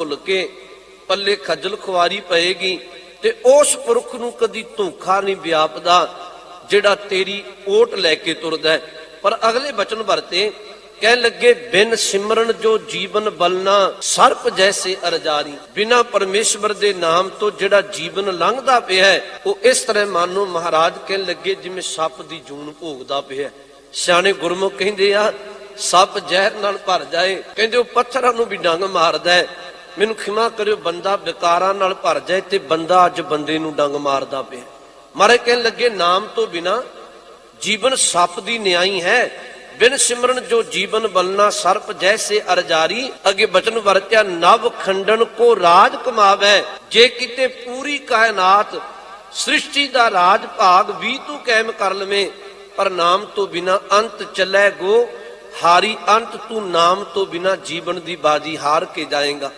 ਭੁੱਲ ਕੇ ਪੱਲੇ ਖੱਜਲ ਖੁਆਰੀ ਪਏਗੀ ਤੇ ਉਸ ਪੁਰਖ ਨੂੰ ਕਦੀ ਧੋਖਾ ਨਹੀਂ ਵਿਆਪਦਾ ਜਿਹੜਾ ਤੇਰੀ ਓਟ ਲੈ ਕੇ ਤੁਰਦਾ ਪਰ ਅਗਲੇ ਬਚਨ ਵਰਤੇ ਕਹਿ ਲੱਗੇ, ਬਿਨ ਸਿਮਰਨ ਜੋ ਜੀਵਨ ਬਲਨਾ ਸਰਪ ਜੈਸੇ ਅਰਜਾਰੀ। ਬਿਨਾ ਪਰਮੇਸ਼ਵਰ ਦੇ ਨਾਮ ਤੋਂ ਜਿਹੜਾ ਜੀਵਨ ਲੰਘਦਾ ਪਿਆ ਉਹ ਇਸ ਤਰ੍ਹਾਂ ਮਾਨੋ ਮਹਾਰਾਜ ਕਹਿਣ ਲੱਗੇ ਜਿਵੇਂ ਸੱਪ ਦੀ ਜੂਨ ਭੋਗਦਾ ਪਿਆ ਸਿਆਣੇ ਗੁਰਮੁਖ ਕਹਿੰਦੇ ਆ, ਸੱਪ ਜ਼ਹਿਰ ਨਾਲ ਭਰ ਜਾਏ, ਕਹਿੰਦੇ ਉਹ ਪੱਥਰਾਂ ਨੂੰ ਵੀ ਡੰਗ ਮਾਰਦਾ ਮੈਨੂੰ ਖਿਮਾ ਕਰਿਓ, ਬੰਦਾ ਵਿਕਾਰਾਂ ਨਾਲ ਭਰ ਜਾਏ ਤੇ ਬੰਦਾ ਅੱਜ ਬੰਦੇ ਨੂੰ ਡੰਗ ਮਾਰਦਾ ਪਿਆ। ਮਾਰੇ ਕਹਿਣ ਲੱਗੇ, ਨਾਮ ਤੋਂ ਬਿਨਾ ਜੀਵਨ ਸੱਪ ਦੀ ਨਿਆਈ ਹੈ। ਬਿਨ ਸਿਮਰਨ ਜੋ ਜੀਵਨ ਬਲਨਾ ਸਰਪ ਜੈਸੇ ਅਰਜਾਰੀ, ਅੱਗੇ ਬਚਨ ਵਰਤਿਆ ਨਵ ਖੰਡਨ ਕੋ ਰਾਜ ਕਮਾਵੇ। ਜੇ ਕਿਤੇ ਪੂਰੀ ਕਾਇਨਾਤ ਸ੍ਰਿਸ਼ਟੀ ਦਾ ਰਾਜ ਭਾਗ ਵੀ ਤੂੰ ਕਾਇਮ ਕਰ ਲਵੇਂ, ਪਰ ਨਾਮ ਤੋਂ ਬਿਨਾ ਅੰਤ ਚੱਲੇ ਗੋ। ਹਾਰੀ ਅੰਤ ਤੂੰ ਨਾਮ ਤੋਂ ਬਿਨਾ ਜੀਵਨ ਦੀ ਬਾਜੀ ਹਾਰ ਕੇ ਜਾਏਗਾ।